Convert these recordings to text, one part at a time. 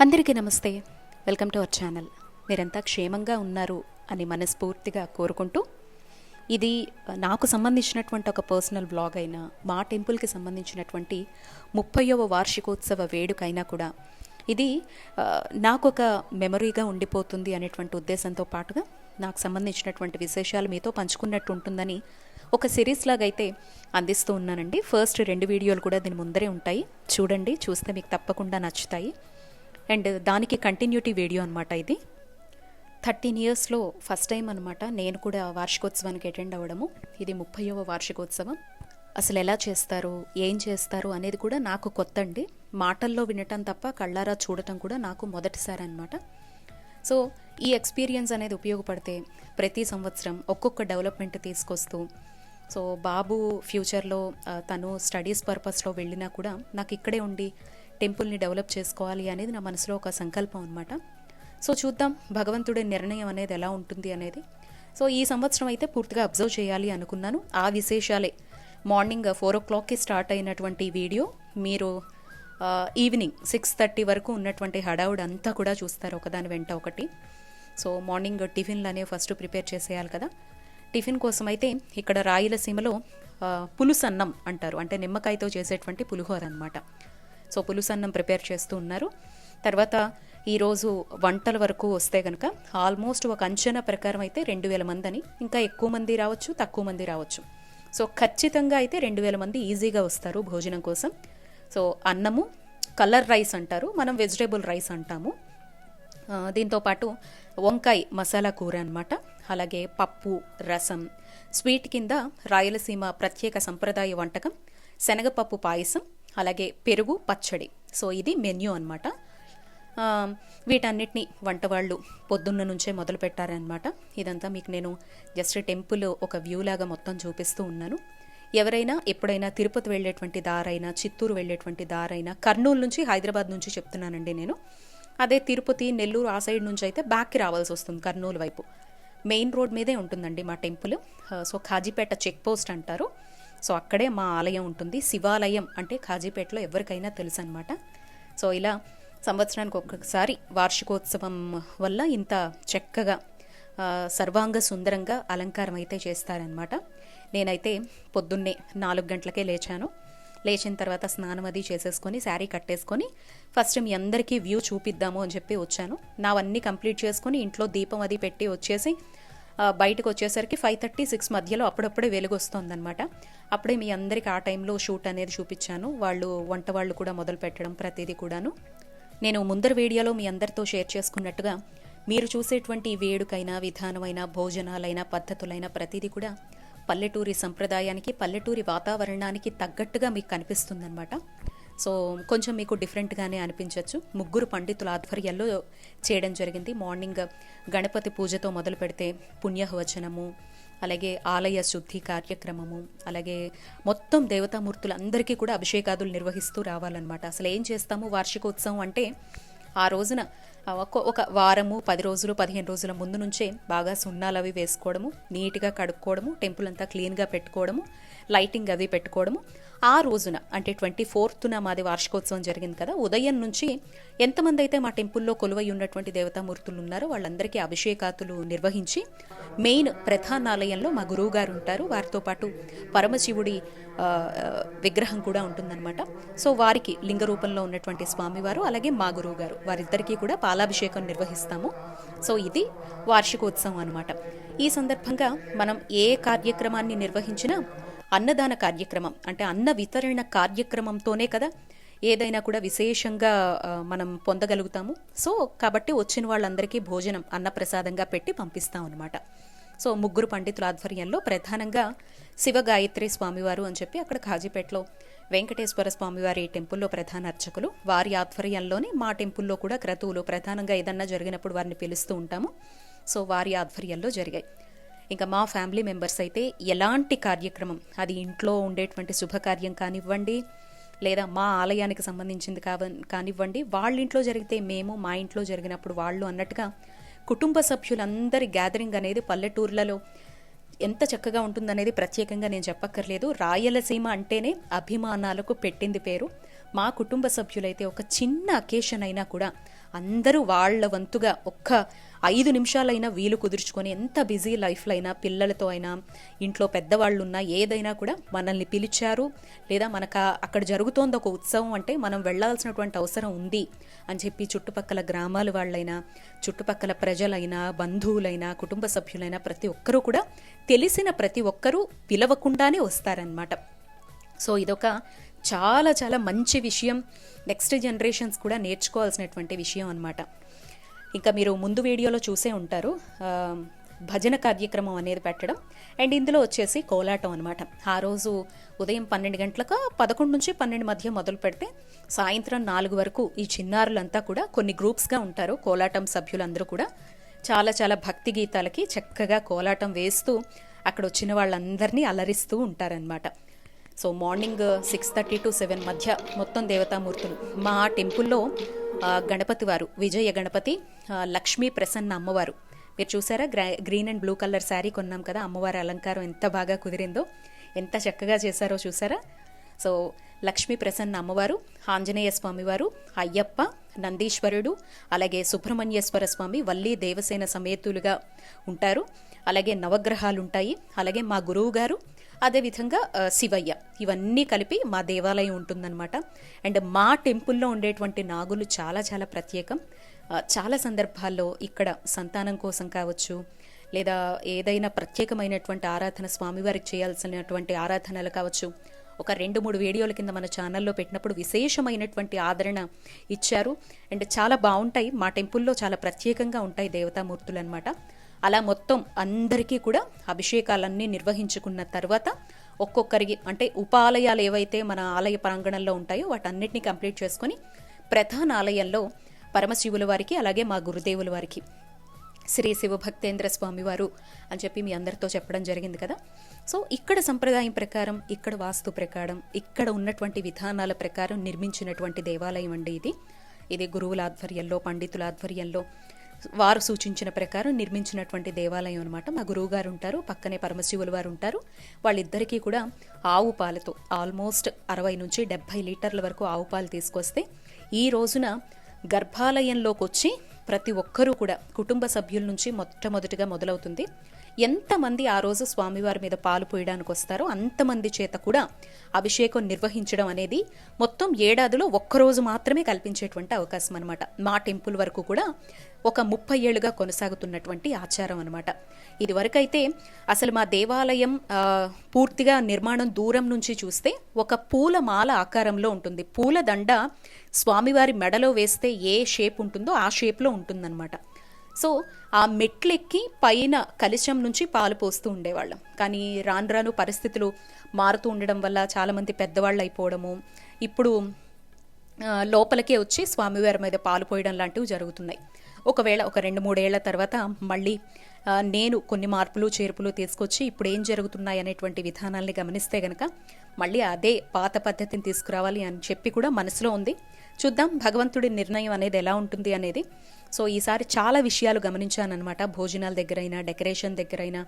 అందరికీ నమస్తే. Welcome to our channel. మీరంతా క్షేమంగా ఉన్నారు. అని మనస్ఫూర్తిగా కోరుకుంటూ ఇది నాకు సంబంధించినటువంటి ఒక పర్సనల్ బ్లాగ్ అయినా మా టెంపుల్కి సంబంధించినటువంటి ముప్పైవ వార్షికోత్సవ వేడుకైనా కూడా ఇది నాకు ఒక మెమరీగా ఉండిపోతుంది అనేటువంటి ఉద్దేశంతో పాటుగా నాకు సంబంధించినటువంటి విశేషాలు మీతో పంచుకున్నట్టు ఉంటుందని ఒక సిరీస్ లాగా అయితే అందిస్తూ ఉన్నానండి. ఫస్ట్ రెండు వీడియోలు కూడా దీని ముందరే ఉంటాయి. చూడండి చూస్తే మీకు తప్పకుండా నచ్చుతాయి. అండ్ దానికి కంటిన్యూటీ వీడియో అనమాట ఇది. థర్టీన్ ఇయర్స్లో ఫస్ట్ టైం అనమాట నేను కూడా వార్షికోత్సవానికి అటెండ్ అవ్వడము. ఇది ముప్పైవ వార్షికోత్సవం. అసలు ఎలా చేస్తారు? ఏం చేస్తారు? అనేది కూడా నాకు కొత్త అండి మాటల్లో వినటం తప్ప కళ్ళారా చూడటం కూడా నాకు మొదటిసారి అనమాట సో ఈ ఎక్స్పీరియన్స్ అనేది ఉపయోగపడితే ప్రతి సంవత్సరం ఒక్కొక్క డెవలప్మెంట్ తీసుకొస్తూ సో బాబు ఫ్యూచర్లో తను స్టడీస్ పర్పస్లో వెళ్ళినా కూడా నాకు ఇక్కడే ఉండి టెంపుల్ని డెవలప్ చేసుకోవాలి అనేది నా మనసులో ఒక సంకల్పం అనమాట సో చూద్దాం భగవంతుడి నిర్ణయం అనేది ఎలా ఉంటుంది అనేది. సో ఈ సంవత్సరం అయితే పూర్తిగా అబ్జర్వ్ చేయాలి అనుకున్నాను. ఆ విశేషాలే. మార్నింగ్ ఫోర్ ఓ క్లాక్కి స్టార్ట్ అయినటువంటి వీడియో మీరు ఈవినింగ్ సిక్స్ థర్టీ వరకు ఉన్నటువంటి హడావుడ్ అంతా కూడా చూస్తారు ఒకదాని వెంట ఒకటి. సో మార్నింగ్ టిఫిన్లు అనేవి ఫస్ట్ ప్రిపేర్ చేసేయాలి కదా. టిఫిన్ కోసం అయితే ఇక్కడ రాయలసీమలో పులుసన్నం అంటారు. అంటే నిమ్మకాయతో చేసేటువంటి పులిహోర అనమాట సో పులుసన్నం ప్రిపేర్ చేస్తూ ఉన్నారు. తర్వాత ఈరోజు వంటల వరకు వస్తే కనుక ఆల్మోస్ట్ ఒక అంచనా ప్రకారం అయితే రెండు వేల మంది అని ఇంకా ఎక్కువ మంది రావచ్చు తక్కువ మంది రావచ్చు. సో ఖచ్చితంగా అయితే రెండు వేల మంది ఈజీగా వస్తారు భోజనం కోసం. సో అన్నము కలర్ రైస్ అంటారు మనం వెజిటేబుల్ రైస్ అంటాము. దీంతోపాటు దీంతో పాటు వంకాయ మసాలా కూర అనమాట అలాగే పప్పు రసం స్వీట్ కింద రాయలసీమ ప్రత్యేక సంప్రదాయ వంటకం శనగపప్పు పాయసం అలాగే పెరుగు పచ్చడి. సో ఇది మెన్యూ అనమాట వీటన్నిటిని వంట వాళ్ళు పొద్దున్న నుంచే మొదలు పెట్టారనమాట ఇదంతా మీకు నేను జస్ట్ టెంపుల్ ఒక వ్యూ లాగా మొత్తం చూపిస్తూ ఉన్నాను. ఎవరైనా ఎప్పుడైనా తిరుపతి వెళ్ళేటువంటి దారైనా చిత్తూరు వెళ్ళేటువంటి దారైనా కర్నూలు నుంచి హైదరాబాద్ నుంచి చెప్తున్నానండి నేను. అదే తిరుపతి నెల్లూరు ఆ సైడ్ నుంచి అయితే బ్యాక్కి రావాల్సి వస్తుంది కర్నూలు వైపు. మెయిన్ రోడ్ మీదే ఉంటుందండి మా temple. So Kazipet check post అంటారు. సో అక్కడే మా ఆలయం ఉంటుంది. శివాలయం అంటే ఖాజీపేటలో ఎవరికైనా తెలుసు అనమాట సో ఇలా సంవత్సరానికి ఒక్కసారి వార్షికోత్సవం వల్ల ఇంత చక్కగా సర్వాంగ సుందరంగా అలంకారం అయితే చేస్తారనమాట నేనైతే పొద్దున్నే నాలుగు గంటలకే లేచాను. లేచిన తర్వాత స్నానం అది చేసేసుకొని శారీ కట్టేసుకొని ఫస్ట్ మీ అందరికీ వ్యూ చూపిద్దాము అని చెప్పి వచ్చాను. నావన్నీ కంప్లీట్ చేసుకొని ఇంట్లో దీపం అది పెట్టి వచ్చేసి బయటకు వచ్చేసరికి ఫైవ్ థర్టీ సిక్స్ మధ్యలో అప్పుడప్పుడే వెలుగు వస్తుందన్నమాట అప్పుడే మీ అందరికి ఆ టైంలో షూట్ అనేది చూపించాను. వాళ్ళు వంట వాళ్ళు కూడా మొదలు పెట్టడం ప్రతిదీ కూడాను. నేను ముందర వీడియోలో మీ అందరితో షేర్ చేసుకున్నట్టుగా మీరు చూసేటువంటి వేడుకైనా వేడుకైన విధానమైన భోజనాలైన పద్ధతులైన ప్రతిదీ కూడా పల్లెటూరి సంప్రదాయానికి పల్లెటూరి వాతావరణానికి తగ్గట్టుగా మీకు కనిపిస్తుందన్నమాట. సో కొంచెం మీకు డిఫరెంట్గానే అనిపించవచ్చు ముగ్గురు పండితుల ఆధ్వర్యంలో చేయడం జరిగింది. మార్నింగ్ గణపతి పూజతో మొదలు పెడితే పుణ్యవచనము అలాగే ఆలయ శుద్ధి కార్యక్రమము అలాగే మొత్తం దేవతామూర్తులందరికీ కూడా అభిషేకాదులు నిర్వహిస్తూ రావాలన్నమాట. అసలు ఏం చేస్తాము వార్షికోత్సవం అంటే ఆ రోజున ఒక ఒక వారము పది రోజులు పదిహేను రోజుల ముందు నుంచే బాగా సున్నాలు అవి వేసుకోవడము నీట్గా కడుక్కోవడము టెంపుల్ అంతా క్లీన్గా పెట్టుకోవడము లైటింగ్ అవి పెట్టుకోవడము. ఆ రోజున అంటే ట్వంటీ ఫోర్త్న మాది వార్షికోత్సవం జరిగింది కదా ఉదయం నుంచి ఎంతమంది అయితే మా టెంపుల్లో కొలువై ఉన్నటువంటి దేవతామూర్తులు ఉన్నారో వాళ్ళందరికీ అభిషేకాతులు నిర్వహించి మెయిన్ ప్రధానాలయంలో మా గురువు గారు ఉంటారు. వారితో పాటు పరమశివుడి విగ్రహం కూడా ఉంటుందన్నమాట. సో వారికి లింగ రూపంలో ఉన్నటువంటి స్వామివారు అలాగే మా గురువు గారు. వారిద్దరికీ కూడా పాలాభిషేకం నిర్వహిస్తాము. సో ఇది వార్షికోత్సవం అనమాట ఈ సందర్భంగా మనం ఏ కార్యక్రమాన్ని నిర్వహించినా అన్నదాన కార్యక్రమం అంటే అన్న వితరణ కార్యక్రమంతోనే కదా ఏదైనా కూడా విశేషంగా మనం పొందగలుగుతాము. సో కాబట్టి వచ్చిన వాళ్ళందరికీ భోజనం అన్నప్రసాదంగా పెట్టి పంపిస్తాం అనమాట సో ముగ్గురు పండితుల ఆధ్వర్యంలో ప్రధానంగా శివగాయత్రి స్వామివారు అని చెప్పి అక్కడ ఖాజీపేటలో వెంకటేశ్వర స్వామివారి టెంపుల్లో ప్రధాన అర్చకులు వారి ఆధ్వర్యంలోనే మా టెంపుల్లో కూడా క్రతువులు ప్రధానంగా ఏదన్నా జరిగినప్పుడు వారిని పిలుస్తూ ఉంటాము. సో వారి ఆధ్వర్యంలో జరిగాయి. ఇంకా మా ఫ్యామిలీ మెంబర్స్ అయితే ఎలాంటి కార్యక్రమం అది ఇంట్లో ఉండేటువంటి శుభకార్యం కానివ్వండి లేదా మా ఆలయానికి సంబంధించింది కానివ్వండి వాళ్ళ ఇంట్లో జరిగితే మేము మా ఇంట్లో జరిగినప్పుడు వాళ్ళు అన్నట్టుగా కుటుంబ సభ్యులందరి గ్యాదరింగ్ అనేది పల్లెటూర్లలో ఎంత చక్కగా ఉంటుందనేది ప్రత్యేకంగా నేను చెప్పక్కర్లేదు. రాయలసీమ అంటేనే అభిమానాలకు పెట్టింది పేరు. మా కుటుంబ సభ్యులైతే ఒక చిన్న అకేషన్ అయినా కూడా అందరూ వాళ్ళ వంతుగా ఒక్క ఐదు నిమిషాలైనా వీలు కుదుర్చుకొని ఎంత బిజీ లైఫ్లో అయినా పిల్లలతో అయినా ఇంట్లో పెద్దవాళ్ళు ఉన్నా ఏదైనా కూడా మనల్ని పిలిచారు లేదా మనకు అక్కడ జరుగుతోంది ఒక ఉత్సవం అంటే మనం వెళ్ళాల్సినటువంటి అవసరం ఉంది అని చెప్పి చుట్టుపక్కల గ్రామాల వాళ్ళైనా చుట్టుపక్కల ప్రజలైనా బంధువులైనా కుటుంబ సభ్యులైనా ప్రతి ఒక్కరూ కూడా తెలిసిన ప్రతి ఒక్కరూ పిలవకుండానే వస్తారనమాట సో ఇదొక చాలా చాలా మంచి విషయం. నెక్స్ట్ జనరేషన్స్ కూడా నేర్చుకోవాల్సినటువంటి విషయం అనమాట ఇంకా మీరు ముందు వీడియోలో చూసే ఉంటారు భజన కార్యక్రమం అనేది పెట్టడం. అండ్ ఇందులో వచ్చేసి కోలాటం అనమాట ఆ రోజు ఉదయం పన్నెండు గంటలకు పదకొండు నుంచి పన్నెండు మధ్య మొదలు పెడితే సాయంత్రం నాలుగు వరకు ఈ చిన్నారులంతా కూడా కొన్ని గ్రూప్స్గా ఉంటారు కోలాటం సభ్యులందరూ కూడా. చాలా చాలా భక్తి గీతాలకి చక్కగా కోలాటం వేస్తూ అక్కడ వచ్చిన వాళ్ళందరినీ అలరిస్తూ ఉంటారనమాట so morning six thirty to seven మధ్య మొత్తం దేవతామూర్తులు. మా టెంపుల్లో గణపతి వారు విజయ గణపతి లక్ష్మీ ప్రసన్న అమ్మవారు. మీరు చూసారా? Green and blue colour sari కొన్నాం కదా అమ్మవారి అలంకారం ఎంత బాగా కుదిరిందో ఎంత చక్కగా చేశారో చూసారా? సో లక్ష్మీ ప్రసన్న అమ్మవారు ఆంజనేయ స్వామివారు అయ్యప్ప నందీశ్వరుడు అలాగే సుబ్రహ్మణ్యేశ్వర స్వామి వల్లి దేవసేన సమేతులుగా ఉంటారు. అలాగే నవగ్రహాలు ఉంటాయి అలాగే మా గురువు గారు అదేవిధంగా శివయ్య. ఇవన్నీ కలిపి మా దేవాలయం ఉంటుందన్నమాట. అండ్ మా టెంపుల్లో ఉండేటువంటి నాగులు చాలా చాలా ప్రత్యేకం. చాలా సందర్భాల్లో ఇక్కడ సంతానం కోసం కావచ్చు లేదా ఏదైనా ప్రత్యేకమైనటువంటి ఆరాధన స్వామివారికి చేయాల్సినటువంటి ఆరాధనలు కావచ్చు ఒక రెండు మూడు వీడియోల కింద మన ఛానల్లో పెట్టినప్పుడు విశేషమైనటువంటి ఆదరణ ఇచ్చారు. అండ్ చాలా బాగుంటాయి మా టెంపుల్లో చాలా ప్రత్యేకంగా ఉంటాయి దేవతామూర్తులు అనమాట అలా మొత్తం అందరికీ కూడా అభిషేకాలన్నీ నిర్వహించుకున్న తర్వాత ఒక్కొక్కరికి అంటే ఉపాలయాలు ఏవైతే మన ఆలయ ప్రాంగణంలో ఉంటాయో వాటన్నిటిని కంప్లీట్ చేసుకొని ప్రధాన ఆలయంలో పరమశివుల వారికి అలాగే మా గురుదేవుల వారికి శ్రీ శివభక్తేంద్ర స్వామివారు అని చెప్పి మీ అందరితో చెప్పడం జరిగింది కదా. సో ఇక్కడ సంప్రదాయం ప్రకారం ఇక్కడ వాస్తు ప్రకారం ఇక్కడ ఉన్నటువంటి విధానాల ప్రకారం నిర్మించినటువంటి దేవాలయం అండి ఇది. ఇది గురువుల ఆధ్వర్యంలో పండితుల ఆధ్వర్యంలో వారు సూచించిన ప్రకారం నిర్మించినటువంటి దేవాలయం అనమాట మా గురువు గారు ఉంటారు పక్కనే పరమశివులు వారు ఉంటారు. వాళ్ళిద్దరికీ కూడా ఆవు పాలతో ఆల్మోస్ట్ అరవై నుంచి డెబ్భై లీటర్ల వరకు ఆవు పాలు తీసుకొస్తే ఈ రోజున గర్భాలయంలోకి వచ్చి ప్రతి ఒక్కరూ కూడా కుటుంబ సభ్యుల నుంచి మొట్టమొదటిగా మొదలవుతుంది. ఎంతమంది ఆ రోజు స్వామివారి మీద పాలు పోయడానికి వస్తారో అంతమంది చేత కూడా అభిషేకం నిర్వహించడం అనేది మొత్తం ఏడాదిలో ఒక్కరోజు మాత్రమే కల్పించేటువంటి అవకాశం అనమాట మా టెంపుల్ వరకు కూడా ఒక ముప్పై ఏళ్ళుగా కొనసాగుతున్నటువంటి ఆచారం అనమాట ఇదివరకైతే అసలు మా దేవాలయం పూర్తిగా నిర్మాణం దూరం నుంచి చూస్తే ఒక పూల మాల ఆకారంలో ఉంటుంది. పూల దండ స్వామివారి మెడలో వేస్తే ఏ షేప్ ఉంటుందో ఆ షేప్లో ఉంటుందన్నమాట. సో ఆ మెట్లెక్కి పైన కలుషం నుంచి పాలు పోస్తూ ఉండేవాళ్ళం. కానీ రాను రాను పరిస్థితులు మారుతూ ఉండడం వల్ల చాలామంది పెద్దవాళ్ళు అయిపోవడము ఇప్పుడు లోపలికే వచ్చి స్వామివారి మీద పాలు పోయడం లాంటివి జరుగుతున్నాయి. ఒకవేళ ఒక రెండు మూడేళ్ళ తర్వాత మళ్ళీ నేను కొన్ని మార్పులు చేర్పులు తీసుకొచ్చి ఇప్పుడు ఏం జరుగుతున్నాయి అనేటువంటి విధానాల్ని గమనిస్తే గనక మళ్ళీ అదే పాత పద్ధతిని తీసుకురావాలి అని చెప్పి కూడా మనసులో ఉంది. చూద్దాం భగవంతుడి నిర్ణయం అనేది ఎలా ఉంటుంది అనేది. సో ఈసారి చాలా విషయాలు గమనించానమాట భోజనాల దగ్గరైనా డెకరేషన్ దగ్గరైనా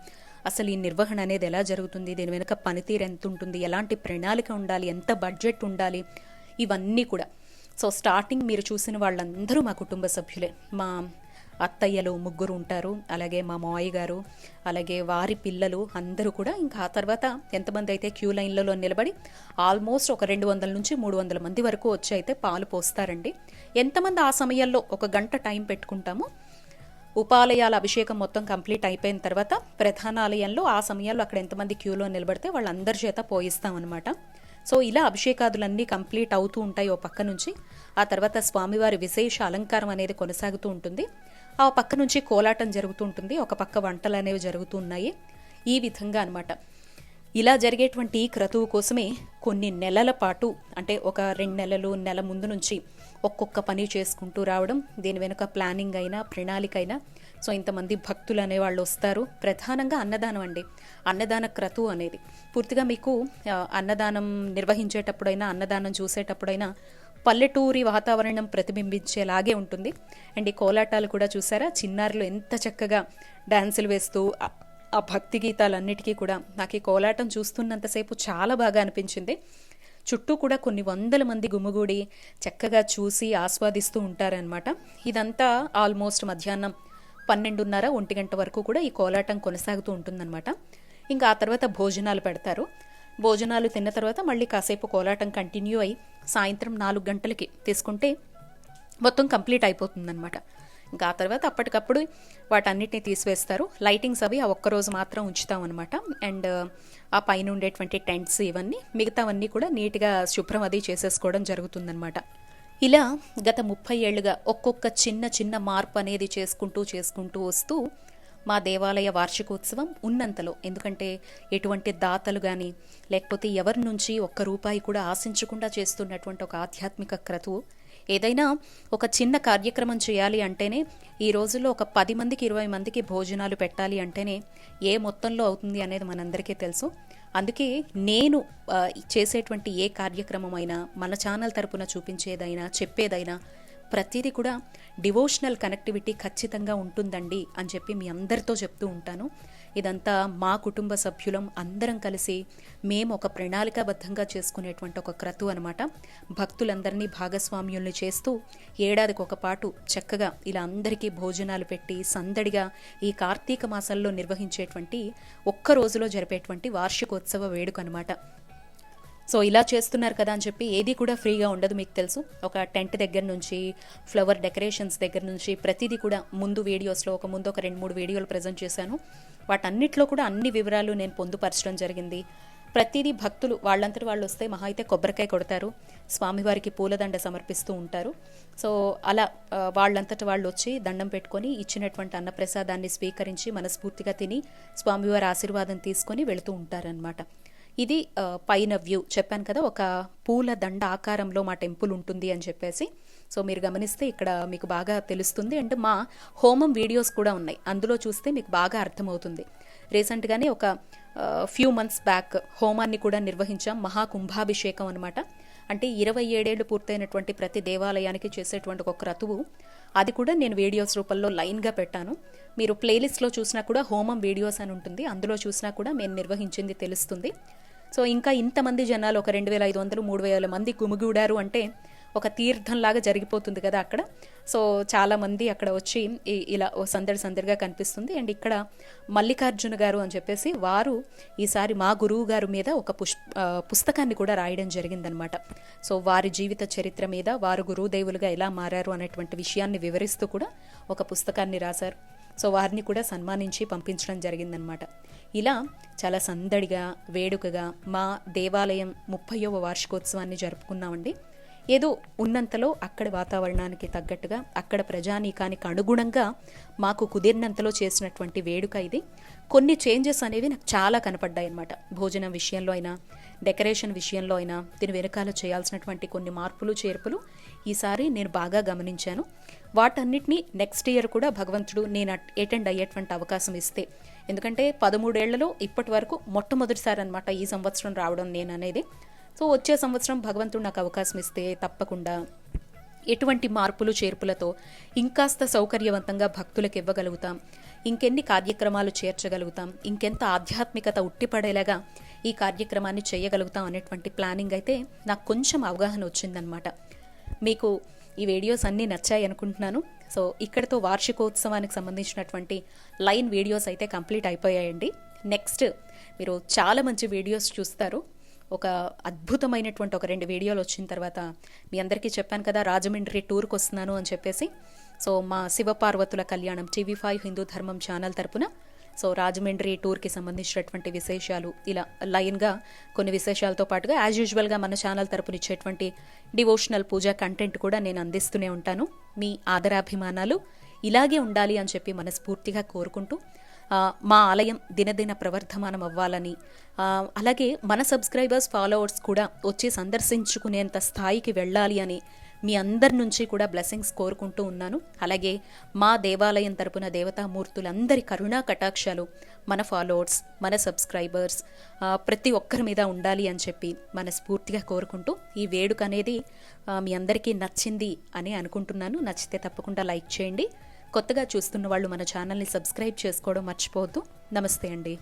అసలు ఈ నిర్వహణ అనేది ఎలా జరుగుతుంది దీని వెనుక పనితీరు ఎంత ఉంటుంది ఎలాంటి ప్రణాళిక ఉండాలి ఎంత బడ్జెట్ ఉండాలి ఇవన్నీ కూడా. సో స్టార్టింగ్ మీరు చూసిన వాళ్ళందరూ మా కుటుంబ సభ్యులే. మా అత్తయ్యలు ముగ్గురు ఉంటారు అలాగే మా మావయ్య గారు అలాగే వారి పిల్లలు అందరూ కూడా ఇంకా ఆ తర్వాత ఎంతమంది అయితే క్యూ లైన్లలో నిలబడి ఆల్మోస్ట్ ఒక రెండు వందల నుంచి మూడు వందల మంది వరకు వచ్చి అయితే పాలు పోస్తారండి. ఎంతమంది ఆ సమయంలో ఒక గంట టైం పెట్టుకుంటామో ఉపాలయాల అభిషేకం మొత్తం కంప్లీట్ అయిపోయిన తర్వాత ప్రధాన ఆలయంలో ఆ సమయాల్లో అక్కడ ఎంతమంది క్యూలో నిలబడితే వాళ్ళందరి చేత పోయిస్తామన్నమాట. సో ఇలా అభిషేకాదులన్నీ కంప్లీట్ అవుతూ ఉంటాయి ఓ పక్క నుంచి. ఆ తర్వాత స్వామివారి విశేష అలంకారం అనేది కొనసాగుతూ ఉంటుంది. ఆ పక్క నుంచి కోలాటం జరుగుతూ ఉంటుంది ఒక పక్క వంటలు అనేవి జరుగుతూ ఉన్నాయి ఈ విధంగా అనమాట ఇలా జరిగేటువంటి క్రతువు కోసమే కొన్ని నెలల పాటు అంటే ఒక రెండు నెలలు నెల ముందు నుంచి ఒక్కొక్క పని చేసుకుంటూ రావడం దీని వెనుక ప్లానింగ్ అయినా ప్రణాళిక అయినా సో ఇంతమంది భక్తులు అనేవాళ్ళు వస్తారు. ప్రధానంగా అన్నదానం అండి. అన్నదాన క్రతు అనేది. పూర్తిగా మీకు అన్నదానం నిర్వహించేటప్పుడైనా అన్నదానం చూసేటప్పుడైనా పల్లెటూరి వాతావరణం ప్రతిబింబించేలాగే ఉంటుంది. అండ్ ఈ కోలాటాలు కూడా చూసారా? చిన్నారులు ఎంత చక్కగా డాన్సులు వేస్తూ ఆ- భక్తి గీతాలన్నిటికీ కూడా నాకు ఈ కోలాటం చూస్తున్నంతసేపు చాలా బాగా అనిపించింది. చుట్టూ కూడా కొన్ని వందల మంది గుమిగూడి చక్కగా చూసి ఆస్వాదిస్తూ ఉంటారనమాట ఇదంతా ఆల్మోస్ట్ మధ్యాహ్నం పన్నెండున్నర ఒంటి గంట వరకు కూడా ఈ కోలాటం కొనసాగుతూ ఉంటుందన్నమాట. ఇంకా ఆ తర్వాత భోజనాలు పెడతారు. భోజనాలు తిన్న తర్వాత మళ్ళీ కాసేపు కోలాటం కంటిన్యూ అయ్యి సాయంత్రం నాలుగు గంటలకి తీసుకుంటే మొత్తం కంప్లీట్ అయిపోతుందన్నమాట. ఇంకా ఆ తర్వాత అప్పటికప్పుడు వాటన్నిటిని తీసివేస్తారు. లైటింగ్స్ అవి ఆ ఒక్కరోజు మాత్రం ఉంచుతాం అనమాట అండ్ uh, ఆ పైన ఉండేటువంటి టెంట్స్ ఇవన్నీ మిగతావన్నీ కూడా నీట్గా శుభ్రం అది చేసేసుకోవడం జరుగుతుందన్నమాట. ఇలా గత ముప్పై ఏళ్ళుగా ఒక్కొక్క చిన్న చిన్న మార్పు అనేది చేసుకుంటూ చేసుకుంటూ వస్తూ మా దేవాలయ వార్షికోత్సవం ఉన్నంతలో. ఎందుకంటే ఎటువంటి దాతలు కానీ లేకపోతే ఎవరి నుంచి ఒక్క రూపాయి కూడా ఆశించకుండా చేస్తున్నటువంటి ఒక ఆధ్యాత్మిక క్రతువు. ఏదైనా ఒక చిన్న కార్యక్రమం చేయాలి అంటేనే ఈ రోజుల్లో ఒక పది మందికి ఇరవై మందికి భోజనాలు పెట్టాలి అంటేనే ఏ మొత్తంలో అవుతుంది అనేది మనందరికీ తెలుసు. అందుకే నేను చేసేటువంటి ఏ కార్యక్రమం అయినా మన ఛానల్ తరపున చూపించేదైనా చెప్పేదైనా ప్రతిదీ కూడా డివోషనల్ కనెక్టివిటీ ఖచ్చితంగా ఉంటుందండి అని చెప్పి మీ అందరితో చెప్తూ ఉంటాను. ఇదంతా మా కుటుంబ సభ్యులం అందరం కలిసి మేము ఒక ప్రణాళికాబద్ధంగా చేసుకునేటువంటి ఒక క్రతు అనమాట భక్తులందరినీ భాగస్వామ్యుల్ని చేస్తూ ఏడాదికి ఒక పాటు చక్కగా ఇలా అందరికీ భోజనాలు పెట్టి సందడిగా ఈ కార్తీక మాసంలో నిర్వహించేటువంటి ఒక్క రోజులో జరిపేటువంటి వార్షికోత్సవ వేడుక అనమాట సో ఇలా చేస్తున్నారు కదా అని చెప్పి ఏది కూడా ఫ్రీగా ఉండదు మీకు తెలుసు. ఒక టెంట్ దగ్గర నుంచి ఫ్లవర్ డెకరేషన్స్ దగ్గర నుంచి ప్రతిదీ కూడా ముందు వీడియోస్లో ఒక ముందు ఒక రెండు మూడు వీడియోలు ప్రజెంట్ చేశాను. వాటన్నిటిలో కూడా అన్ని వివరాలు నేను పొందుపరచడం జరిగింది. ప్రతిదీ భక్తులు వాళ్ళంతటి వాళ్ళు వస్తే మహా అయితే కొబ్బరికాయ కొడతారు. స్వామివారికి పూలదండ సమర్పిస్తూ ఉంటారు. సో అలా వాళ్ళంతటి వాళ్ళు వచ్చి దండం పెట్టుకొని ఇచ్చినటువంటి అన్నప్రసాదాన్ని స్వీకరించి మనస్ఫూర్తిగా తిని స్వామివారి ఆశీర్వాదం తీసుకొని వెళుతూ ఉంటారనమాట ఇది పైన వ్యూ. చెప్పాను కదా ఒక పూల దండ ఆకారంలో మా టెంపుల్ ఉంటుంది అని చెప్పేసి. సో మీరు గమనిస్తే ఇక్కడ మీకు బాగా తెలుస్తుంది. అండ్ మా హోమం వీడియోస్ కూడా ఉన్నాయి. అందులో చూస్తే మీకు బాగా అర్థమవుతుంది. రీసెంట్గానే ఒక ఫ్యూ మంత్స్ బ్యాక్ హోమాన్ని కూడా నిర్వహించాం. మహాకుంభాభిషేకం అనమాట అంటే ఇరవై ఏడేళ్ళు పూర్తయినటువంటి ప్రతి దేవాలయానికి చేసేటువంటి ఒక క్రతువు అది కూడా నేను వీడియోస్ రూపంలో లైన్గా పెట్టాను. మీరు ప్లేలిస్ట్లో చూసినా కూడా హోమం వీడియోస్ అని ఉంటుంది. అందులో చూసినా కూడా మేము నిర్వహించింది తెలుస్తుంది. సో ఇంకా ఇంతమంది జనాలు ఒక రెండు వేల ఐదు వందలు మూడు వేల మంది గుమిగూడారు అంటే ఒక తీర్థంలాగా జరిగిపోతుంది కదా అక్కడ. సో చాలామంది అక్కడ వచ్చి ఇలా ఓ సందడి సందడిగా కనిపిస్తుంది. అండ్ ఇక్కడ మల్లికార్జున గారు అని చెప్పేసి వారు ఈసారి మా గురువు గారి మీద ఒక పుష్ పుస్తకాన్ని కూడా రాయడం జరిగిందనమాట. సో వారి జీవిత చరిత్ర మీద వారు గురువుదేవులుగా ఎలా మారారు అనేటువంటి విషయాన్ని వివరిస్తూ కూడా ఒక పుస్తకాన్ని రాశారు. సో వారిని కూడా సన్మానించి పంపించడం జరిగిందనమాట ఇలా చాలా సందడిగా వేడుకగా మా దేవాలయం ముప్పైవ వార్షికోత్సవాన్ని జరుపుకున్నామండి. ఏదో ఉన్నంతలో అక్కడ వాతావరణానికి తగ్గట్టుగా అక్కడ ప్రజానీకానికి అనుగుణంగా మాకు కుదిరినంతలో చేసినటువంటి వేడుక ఇది. కొన్ని చేంజెస్ అనేవి నాకు చాలా కనపడ్డాయి అనమాట భోజనం విషయంలో అయినా డెకరేషన్ విషయంలో అయినా దీని వెనకాల చేయాల్సినటువంటి కొన్ని మార్పులు చేర్పులు ఈసారి నేను బాగా గమనించాను. వాటన్నిటినీ నెక్స్ట్ ఇయర్ కూడా భగవంతుడు నేను అటెండ్ అయ్యేటువంటి అవకాశం ఇస్తే. ఎందుకంటే పదమూడేళ్ళలో ఇప్పటి వరకు మొట్టమొదటిసారి అనమాట ఈ సంవత్సరం రావడం నేను అనేది. సో వచ్చే సంవత్సరం భగవంతుడు నాకు అవకాశం ఇస్తే తప్పకుండా ఎటువంటి మార్పులు చేర్పులతో ఇంకాస్త సౌకర్యవంతంగా భక్తులకు ఇవ్వగలుగుతాం. ఇంకెన్ని కార్యక్రమాలు చేర్చగలుగుతాం? ఇంకెంత ఆధ్యాత్మికత ఉట్టిపడేలాగా ఈ కార్యక్రమాన్ని చేయగలుగుతాం అనేటువంటి ప్లానింగ్ అయితే నాకు కొంచెం అవగాహన వచ్చిందనమాట మీకు ఈ వీడియోస్ అన్నీ నచ్చాయి అనుకుంటున్నాను. సో ఇక్కడితో వార్షికోత్సవానికి సంబంధించినటువంటి లైన్ వీడియోస్ అయితే కంప్లీట్ అయిపోయాయండి. నెక్స్ట్ మీరు చాలా మంచి వీడియోస్ చూస్తారు. ఒక అద్భుతమైనటువంటి ఒక రెండు వీడియోలు వచ్చిన తర్వాత మీ అందరికీ చెప్పాను కదా రాజమండ్రి టూర్కి వస్తున్నాను అని చెప్పేసి. సో మా శివపార్వతుల కళ్యాణం టీవీ ఫైవ్ హిందూ ధర్మం ఛానల్ తరపున. సో రాజమండ్రి టూర్కి సంబంధించినటువంటి విశేషాలు ఇలా లైన్గా కొన్ని విశేషాలతో పాటుగా యాజ్ యూజువల్గా మన ఛానల్ తరపున ఇచ్చేటువంటి డివోషనల్ పూజా కంటెంట్ కూడా నేను అందిస్తూనే ఉంటాను. మీ ఆదరాభిమానాలు ఇలాగే ఉండాలి అని చెప్పి మనస్ఫూర్తిగా కోరుకుంటూ మా ఆలయం దినదిన ప్రవర్ధమానం అవ్వాలని అలాగే మన సబ్స్క్రైబర్స్ ఫాలోవర్స్ కూడా వచ్చి సందర్శించుకునేంత స్థాయికి వెళ్ళాలి అని మీ అందరి నుంచి కూడా బ్లెస్సింగ్స్ కోరుకుంటూ ఉన్నాను. అలాగే మా దేవాలయం తరపున దేవతామూర్తులందరి కరుణా కటాక్షాలు మన ఫాలోవర్స్ మన సబ్స్క్రైబర్స్ ప్రతి ఒక్కరి మీద ఉండాలి అని చెప్పి మనస్ఫూర్తిగా కోరుకుంటూ ఈ వేడుక అనేది మీ అందరికీ నచ్చింది అని అనుకుంటున్నాను. నచ్చితే తప్పకుండా లైక్ చేయండి. కొత్తగా చూస్తున్న వాళ్ళు మన ఛానల్ని సబ్స్క్రైబ్ చేసుకోవడం మర్చిపోవద్దు. నమస్తే అండి.